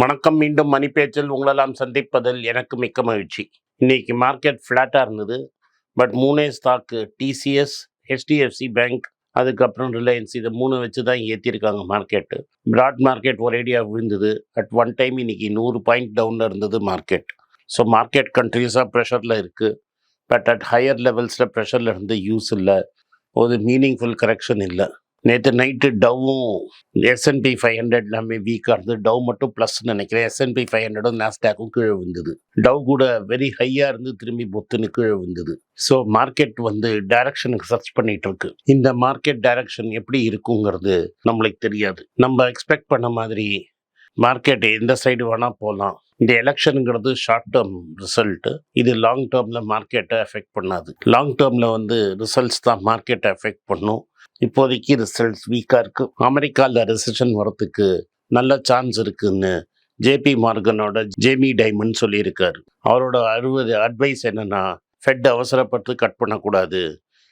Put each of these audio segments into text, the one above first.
வணக்கம் மீண்டும் மணி பேச்சில் உங்களெல்லாம் சந்திப்பதில் எனக்கு மிக்க மகிழ்ச்சி. இன்னைக்கு மார்க்கெட் ஃப்ளாட்டாக இருந்தது. பட் மூணே ஸ்டாக்கு டிசிஎஸ் ஹெச்டிஎஃப்சி பேங்க் அதுக்கப்புறம் ரிலையன்ஸ் இதை மூணு வச்சு தான் ஏற்றிருக்காங்க மார்க்கெட்டு பிராட் மார்க்கெட் ஒரேடியாக விழுந்தது. அட் ஒன் டைம் இன்னைக்கு நூறு பாயிண்ட் டவுனில் இருந்தது மார்க்கெட் ஸோ மார்க்கெட் கண்ட்ரீஸாக ப்ரெஷரில் இருக்குது பட் அட் ஹையர் லெவல்ஸில் ப்ரெஷரில் இருந்து யூஸ் இல்லை. ஒரு மீனிங்ஃபுல் கரெக்ஷன் இல்லை. நேற்று நைட்டு டவ்வும் எஸ்என்பி ஃபைவ் ஹண்ட்ரட் எல்லாமே வீக்காக இருந்தது. டவ் மட்டும் ப்ளஸ்ன்னு நினைக்கிறேன். எஸ்என்பி ஃபைவ் ஹண்ட்ரடும் நாஸ்டாக்கும் கீழே விழுந்தது. டவ் கூட வெரி ஹையாக இருந்து திரும்பி பொத்துன்னு கீழே விழுந்தது. ஸோ மார்க்கெட் வந்து டைரக்ஷனுக்கு சர்ச் பண்ணிட்டு இருக்கு. இந்த மார்க்கெட் டைரக்ஷன் எப்படி இருக்குங்கிறது நம்மளுக்கு தெரியாது. நம்ம எக்ஸ்பெக்ட் பண்ண மாதிரி மார்க்கெட் எந்த சைடு வேணால் போகலாம் இந்த எலெக்ஷனுங்கிறது ஷார்ட் டேர்ம் ரிசல்ட்டு இது லாங் டேர்மில் மார்க்கெட்டை எஃபெக்ட் பண்ணாது. லாங் டேர்மில் வந்து ரிசல்ட்ஸ் தான் மார்க்கெட்டை எஃபெக்ட் பண்ணும். இப்போதைக்கு ரிசல்ட்ஸ் வீக்காக இருக்குது அமெரிக்காவில் ரெசிஷன் வரத்துக்கு நல்ல சான்ஸ் இருக்குன்னு ஜேபி மார்கனோட ஜேமி டைமண்ட் சொல்லியிருக்காரு. அவரோட அறுபது அட்வைஸ் என்னென்னா ஃபெட் அவசரப்பட்டு கட் பண்ணக்கூடாது.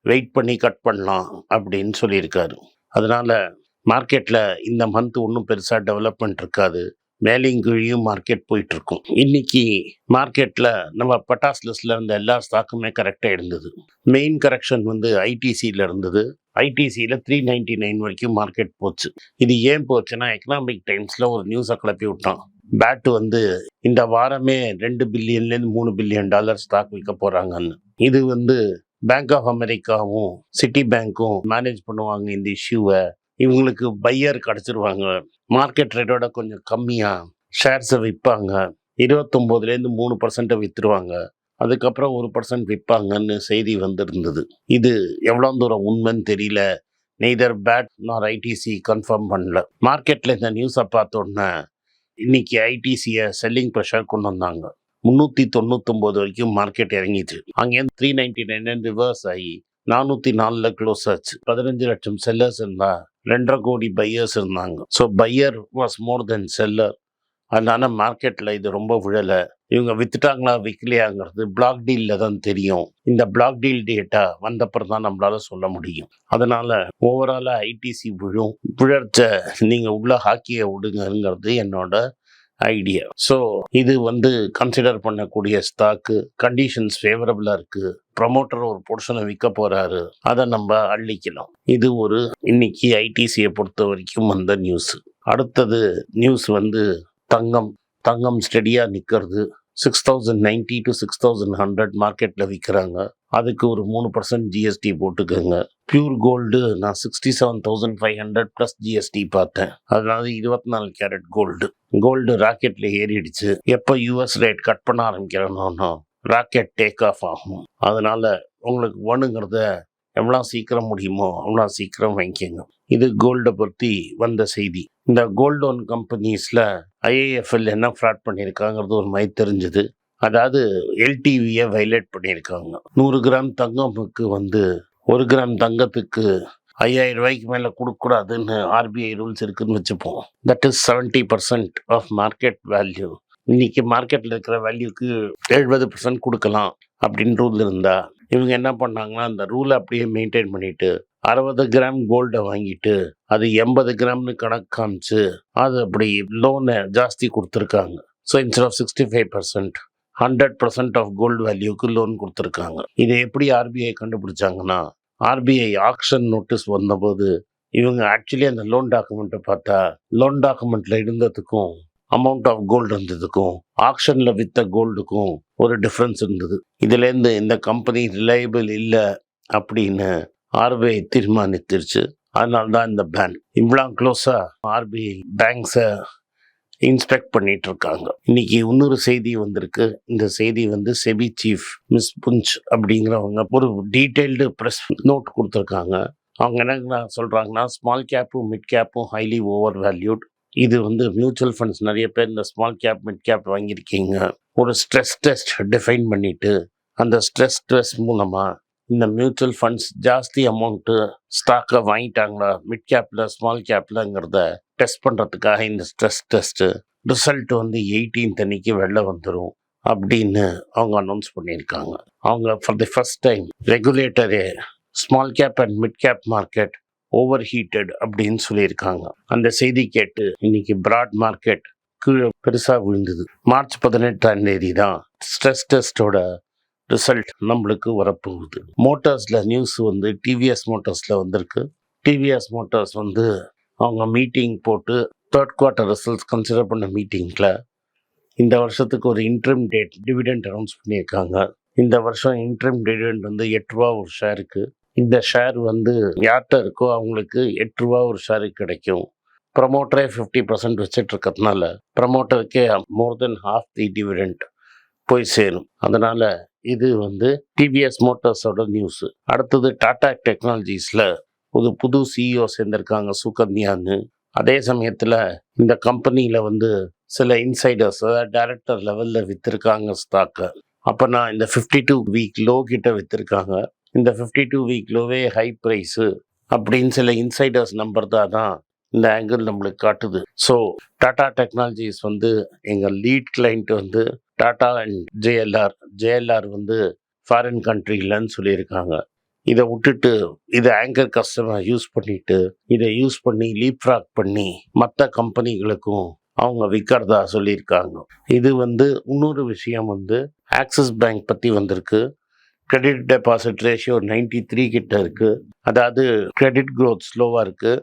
வெயிட் பண்ணி கட் பண்ணலாம் அப்படின்னு சொல்லியிருக்காரு. அதனால் மார்க்கெட்டில் இந்த மந்த் ஒன்றும் பெருசாக டெவலப்மெண்ட் இருக்காது. மேலையும் கீழையும் மார்க்கெட் போயிட்டு இருக்கும் இன்னைக்கு மார்க்கெட்டில் நம்ம பட்டாஸ் லிஸ்ட்ல இருந்த எல்லா ஸ்டாக்குமே கரெக்டாக இருந்தது. மெயின் கரெக்ஷன் வந்து ஐடிசியில் இருந்தது. ஐடிசியில் த்ரீ நைன்டி நைன் வரைக்கும் மார்க்கெட் போச்சு. இது ஏன் போச்சுன்னா எக்கனாமிக் டைம்ஸில் ஒரு நியூஸை கிளப்பி விட்டான். பேட் வந்து இந்த வாரமே ரெண்டு பில்லியன்லேருந்து மூணு பில்லியன் டாலர் ஸ்டாக் விற்க போகிறாங்கன்னு இது வந்து பேங்க் ஆஃப் அமெரிக்காவும் சிட்டி பேங்க்கும் மேனேஜ் பண்ணுவாங்க இந்த இஷ்யூவை இவங்களுக்கு பையர் கிடச்சிருவாங்க. மார்க்கெட் ரேட்டோட கொஞ்சம் கம்மியாக ஷேர்ஸை விற்பாங்க இருபத்தொம்போதுலேருந்து மூணு பர்சன்ட்டை விற்றுருவாங்க அதுக்கப்புறம் ஒரு பர்சன்ட் விற்பாங்கன்னு செய்தி வந்திருந்தது. இது எவ்வளோ தூரம் உண்மைன்னு தெரியல. Neither BAT nor ITC confirm பண்ணல. மார்க்கெட்டில் இந்த நியூஸை பார்த்த உடனே இன்னைக்கு ஐடிசியை செல்லிங் ப்ரெஷர் கொண்டு வந்தாங்க. முந்நூற்றி தொண்ணூத்தொம்போது வரைக்கும் மார்க்கெட் இறங்கிச்சு அங்கேருந்து த்ரீ நைன்டி நைன் ரிவர்ஸ் ஆகி நானூற்றி நாலில் க்ளோஸ் ஆச்சு. பதினஞ்சு லட்சம் செல்லர்ஸ் இருந்தா ரெண்டரை கோடி பையர்ஸ் இருந்தாங்க. So buyer was more then seller அதனால மார்க்கெட்டில் இது ரொம்ப விழலை. இவங்க வித்துட்டாங்களா விற்கலையாங்கிறது பிளாக் டீலில் தான் தெரியும். இந்த பிளாக் டீல் டேட்டா வந்தப்புறம் தான் நம்மளால சொல்ல முடியும். அதனால ஓவராலாக ஐடிசி விழும். விழற்ற நீங்கள் உள்ள ஹாக்கியை விடுங்கிறது என்னோட ஐடியா ஸோ இது வந்து கன்சிடர் பண்ணக்கூடிய ஸ்டாக்கு கண்டிஷன்ஸ் ஃபேவரபுளாக இருக்குது ப்ரமோட்டர் ஒரு போர்ஷனை விற்க போகிறாரு அதை நம்ம அள்ளிக்கணும். இது ஒரு இன்னைக்கு ஐடிசியை பொறுத்த வரைக்கும் வந்த நியூஸ் அடுத்தது நியூஸ் வந்து தங்கம் தங்கம் ஸ்டெடியாக நிற்கிறது six thousand ninety to six thousand hundred மார்க்கெட்டில் விற்கிறாங்க அதுக்கு ஒரு மூணு பர்சன்ட் ஜிஎஸ்டி போட்டுக்கோங்க. பியூர் கோல்டு நான் sixty seven thousand five hundred plus GST பார்த்தேன். அதனால இருபத்தி நாலு கேரட் கோல்டு கோல்டு ராக்கெட்டில் ஏறிடுச்சு. எப்போ யூஎஸ் ரேட் கட் பண்ண ஆரம்பிக்கிறனோ ராக்கெட் டேக் ஆஃப் ஆகும். அதனால் உங்களுக்கு வேணுங்கிறத எவ்வளோ சீக்கிரம் முடியுமோ அவ்வளோ சீக்கிரம் வாங்கிக்கோங்க. இது கோல்டை பற்றி வந்த செய்தி. இந்த கோல்டு லோன் கம்பெனிஸில் ஐஏஎஃப்எல் என்ன ஃப்ராட் பண்ணியிருக்காங்கிறது ஒரு மாதிரி தெரிஞ்சுது. அதாவது எல்டிவியை வைலேட் பண்ணியிருக்காங்க. நூறு கிராம் தங்கமுக்கு வந்து ஒரு கிராம் தங்கத்துக்கு ஐயாயிரம் ரூபாய்க்கு மேலே கொடுக்கக்கூடாதுன்னு ஆர்பிஐ ரூல்ஸ் இருக்குதுன்னு வச்சுப்போம். That is seventy percent of market value இன்னைக்கு மார்க்கெட்டில் இருக்கிற வேல்யூக்கு எழுபது பர்சன்ட் கொடுக்கலாம். அப்படின்னு ரூல் இருந்தால் இவங்க என்ன பண்ணாங்கன்னா அந்த ரூலை அப்படியே மெயின்டைன் பண்ணிட்டு அறுபது கிராம் கோல்டை வாங்கிட்டு அது எண்பது கிராம்னு கணக்கு காமிச்சு அது அப்படி லோனை ஜாஸ்தி கொடுத்துருக்காங்க. So instead of sixty five percent hundred percent of gold வேல்யூக்கு loan கொடுத்துருக்காங்க. இதை எப்படி ஆர்பிஐ கண்டுபிடிச்சாங்கன்னா ஆர்பிஐ ஆக்ஷன் நோட்டீஸ் வந்தபோது இவங்க ஆக்சுவலி அந்த லோன் டாக்குமெண்ட்டை பார்த்தா லோன் டாக்குமெண்ட்டில் இருந்ததுக்கும் அமௌண்ட் ஆஃப் கோல்டு இருந்ததுக்கும் ஆக்ஷனில் விற்ற கோல்டுக்கும் ஒரு டிஃப்ரென்ஸ் இருந்தது. இதுலேருந்து இந்த கம்பெனி ரிலையபிள் இல்லை அப்படின்னு ஆர்பிஐ தீர்மானித்திருச்சு. அதனால தான் இந்த பேன் இவ்வளோ க்ளோஸாக ஆர்பிஐ பேங்க்ஸை இன்ஸ்பெக்ட் பண்ணிட்டு இருக்காங்க. இன்னைக்கு இன்னொரு செய்தி வந்திருக்கு. இந்த செய்தி வந்து செபி சீஃப் மிஸ் புஞ்ச் அப்படிங்கிறவங்க ஒரு டீட்டெயில்டு ப்ரெஸ் நோட் கொடுத்துருக்காங்க. அவங்க என்ன சொல்கிறாங்கன்னா ஸ்மால் கேப்பும் மிட் கேப்பும் ஹைலி ஓவர் வேல்யூட் இது வந்து மியூச்சுவல் ஃபண்ட்ஸ் நிறைய பேர் இந்த ஸ்மால் கேப் மிட் கேப் வாங்கியிருக்கீங்க. ஒரு ஸ்ட்ரெஸ் டெஸ்ட் டிஃபைன் பண்ணிட்டு அந்த ஸ்ட்ரெஸ் டெஸ்ட் மூலமாக இந்த மியூச்சுவல் ஃபண்ட்ஸ் ஜாஸ்தி அமௌண்ட்டு ஸ்டாக்கை வாங்கிட்டாங்களா? மிட் கேப்பில் ஸ்மால் கேப்லங்கிறத டெஸ்ட் பண்ணுறதுக்காக இந்த ஸ்ட்ரெஸ் டெஸ்ட்டு ரிசல்ட் வந்து எயிட்டீன்த் அன்னைக்கு வெளில வந்துடும் அப்படின்னு அவங்க அனௌன்ஸ் பண்ணியிருக்காங்க. அவங்க for the first time ரெகுலேட்டரே small cap and mid cap market over heated அப்படின்னு சொல்லியிருக்காங்க. அந்த செய்தி கேட்டு இன்னைக்கு பிராட் மார்க்கெட் கீழே பெருசாக விழுந்தது. மார்ச் பதினெட்டாம் தேதி தான் ஸ்ட்ரெஸ் டெஸ்ட்டோட ரிசல்ட் நம்மளுக்கு வரப்போகுது. மோட்டார்ஸில் நியூஸ் வந்து டிவிஎஸ் மோட்டார்ஸில் வந்திருக்கு. டிவிஎஸ் மோட்டார்ஸ் வந்து அவங்க மீட்டிங் போட்டு தேர்ட் குவார்ட்டர் ரிசல்ட்ஸ் கன்சிடர் பண்ண மீட்டிங்கில் இந்த வருஷத்துக்கு ஒரு இன்ட்ரிம் டேட் டிவிடெண்ட் அனௌன்ஸ் பண்ணியிருக்காங்க. இந்த வருஷம் இன்ட்ரிம் டிவிடெண்ட் வந்து எட்டு ரூபா ஒரு ஷேருக்கு இந்த ஷேர் வந்து யார்கிட்ட இருக்கோ அவங்களுக்கு எட்டு ரூபா ஒரு ஷேரு கிடைக்கும். ப்ரமோட்டரே ஃபிஃப்டி பர்சன்ட் வச்சுட்டு இருக்கிறதுனால ப்ரமோட்டருக்கே மோர் தென் ஹாஃப் தி டிவிடெண்ட் போய் சேரும். அதனால் இது வந்து டிவிஎஸ் மோட்டார்ஸோட நியூஸ் அடுத்தது டாடா டெக்னாலஜிஸில் ஒரு புது சிஇஓ சேர்ந்திருக்காங்க சுகன்யான்னு அதே சமயத்தில் இந்த கம்பெனியில் வந்து சில இன்சைடர்ஸ் அதாவது டைரக்டர் லெவலில் விற்றுருக்காங்க ஸ்டாக்கை அப்போ நான் இந்த ஃபிஃப்டி டூ வீக் லோ கிட்ட விற்றுருக்காங்க இந்த ஃபிஃப்டி டூ வீக்லோவே ஹை ப்ரைஸு அப்படின்னு சில இன்சைடர்ஸ் நம்பர் தான் தான் இந்த ஆங்கிள் நம்மளுக்கு காட்டுது. ஸோ டாடா டெக்னாலஜிஸ் வந்து எங்கள் லீட் கிளைண்ட் வந்து டாடா அண்ட் ஜேஎல்ஆர் ஜேஎல்ஆர் வந்து ஃபாரின் கண்ட்ரிலன்னு சொல்லியிருக்காங்க. இதை விட்டுட்டு இதை ஆங்கர் கஸ்டமர் யூஸ் பண்ணிட்டு இதை யூஸ் பண்ணி லீப் ஃப்ராக் பண்ணி மற்ற கம்பெனிகளுக்கும் அவங்க விற்கிறதா சொல்லியிருக்காங்க. இது வந்து இன்னொரு விஷயம் வந்து ஆக்சிஸ் பேங்க் பற்றி வந்திருக்கு. Credit deposit ratio ninety three கிட்ட இருக்கு. அதாவது கிரெடிட் க்ரோத் ஸ்லோவாக இருக்குது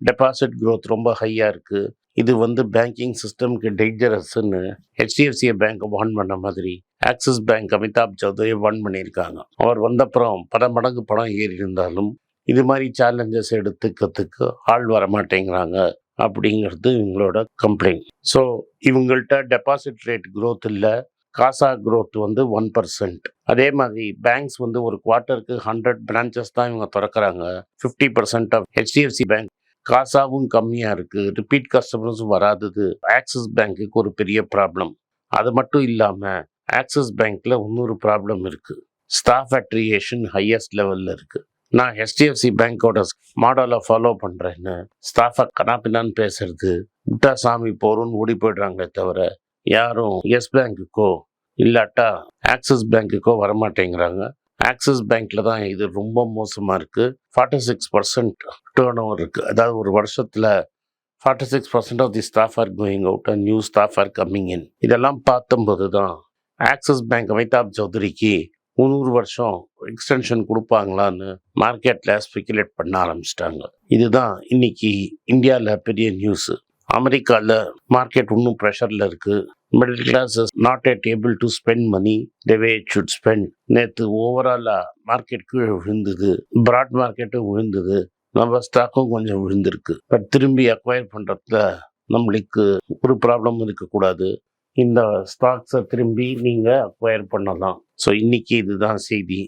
டெபாசிட் க்ரோத் ரொம்ப ஹையாக இருக்குது இது வந்து பேங்கிங் சிஸ்டம்க்கு டேஞ்சரஸ்ன்னு ஹெச்டிஎஃப்சியை பேங்க்கை வார்ன் பண்ண மாதிரி. ஆக்சிஸ் பேங்க் அமிதாப் சௌத்ரியை வார்ன் பண்ணியிருக்காங்க. அவர் வந்தப்புறம் பல மடங்கு பணம் ஏறி இருந்தாலும் இது மாதிரி சேலஞ்சஸ் எடுத்துக்கிறதுக்கு ஆள் வர மாட்டேங்கிறாங்க அப்படிங்கிறது இவங்களோட கம்ப்ளைண்ட் ஸோ இவங்கள்ட்ட டெபாசிட் ரேட் க்ரோத் இல்லை. காசா க்ரோத் வந்து ஒன் பர்சன்ட் அதே மாதிரி பேங்க்ஸ் வந்து ஒரு குவார்ட்டருக்கு ஹண்ட்ரட் பிரான்ச்சஸ் தான் இவங்க திறக்கிறாங்க. Fifty percent of HDFC bank காசாவும் கம்மியாக இருக்குது ரிப்பீட் கஸ்டமர்ஸும் வராதது. ஆக்சிஸ் பேங்க்குக்கு ஒரு பெரிய ப்ராப்ளம் அது மட்டும் இல்லாமல் ஆக்சிஸ் பேங்க்கில் இன்னொரு ப்ராப்ளம் இருக்குது ஸ்டாஃப் அட்ரியேஷன் ஹையஸ்ட் லெவலில் இருக்குது நான் ஹெச்டிஎஃப்சி பேங்க்கோட மாடலை ஃபாலோ பண்ணுறேன்னு ஸ்டாஃபை கனாப்பினான்னு பேசுறது. விட்டா சாமி போகிறோன்னு ஓடி போயிடுறாங்களே தவிர யாரும் எஸ் பேங்க்குக்கோ இல்லாட்டா ஆக்சிஸ் பேங்க்குக்கோ வரமாட்டேங்கிறாங்க. ஆக்சிஸ் பேங்க்ல தான் இது ரொம்ப மோசமாக இருக்குது forty six percent turn over இருக்குது அதாவது ஒரு வருஷத்தில் forty six percent of the staff are going out and new staff are coming in இதெல்லாம் பார்த்தம்போது தான் ஆக்சிஸ் பேங்க் அமிதாப் சௌத்ரிக்கு முந்நூறு வருஷம் எக்ஸ்டென்ஷன் கொடுப்பாங்களான்னு மார்க்கெட்டில் ஸ்பெக்குலேட் பண்ண ஆரம்பிச்சிட்டாங்க. இதுதான் இன்னைக்கு இந்தியாவில் பெரிய நியூஸு அமெரிக்காவில் மார்க்கெட் இன்னும் ப்ரெஷரில் இருக்குது middle class is not yet able to spend money the way it should spend நேற்று ஓவராலாக மார்க்கெட் கீழே விழுந்தது. பிராட் மார்க்கெட்டும் விழுந்தது. நம்ம ஸ்டாக்கும் கொஞ்சம் விழுந்திருக்கு. பட் திரும்பி அக்வயர் பண்ணுறதுல நம்மளுக்கு ஒரு ப்ராப்ளம் இருக்கக்கூடாது. இந்த ஸ்டாக்ஸை திரும்பி நீங்கள் அக்வயர் பண்ணலாம். ஸோ இன்றைக்கி இதுதான் செய்தி.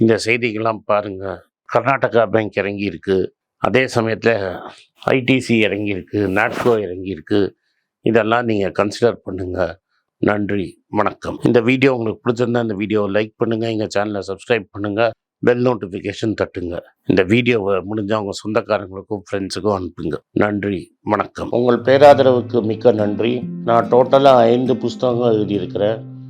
இந்த செய்திகள்லாம் பாருங்கள் கர்நாடகா பேங்க் இறங்கியிருக்கு. அதே சமயத்தில் ஐடிசி இறங்கியிருக்கு நாட்கோ இறங்கியிருக்கு. இதெல்லாம் நீங்கள் கன்சிடர் பண்ணுங்கள் நன்றி வணக்கம். இந்த வீடியோ உங்களுக்கு பிடிச்சிருந்தா இந்த வீடியோவை லைக் பண்ணுங்கள் எங்கள் சேனலை சப்ஸ்கிரைப் பண்ணுங்கள் பெல் நோட்டிஃபிகேஷன் தட்டுங்க. இந்த வீடியோவை முடிஞ்சால் உங்கள் சொந்தக்காரங்களுக்கும் ஃப்ரெண்ட்ஸுக்கும் அனுப்புங்க. நன்றி வணக்கம். உங்கள் பேராதரவுக்கு மிக்க நன்றி. நான் டோட்டலாக ஐந்து புஸ்தகங்கள் எழுதியிருக்கிறேன்.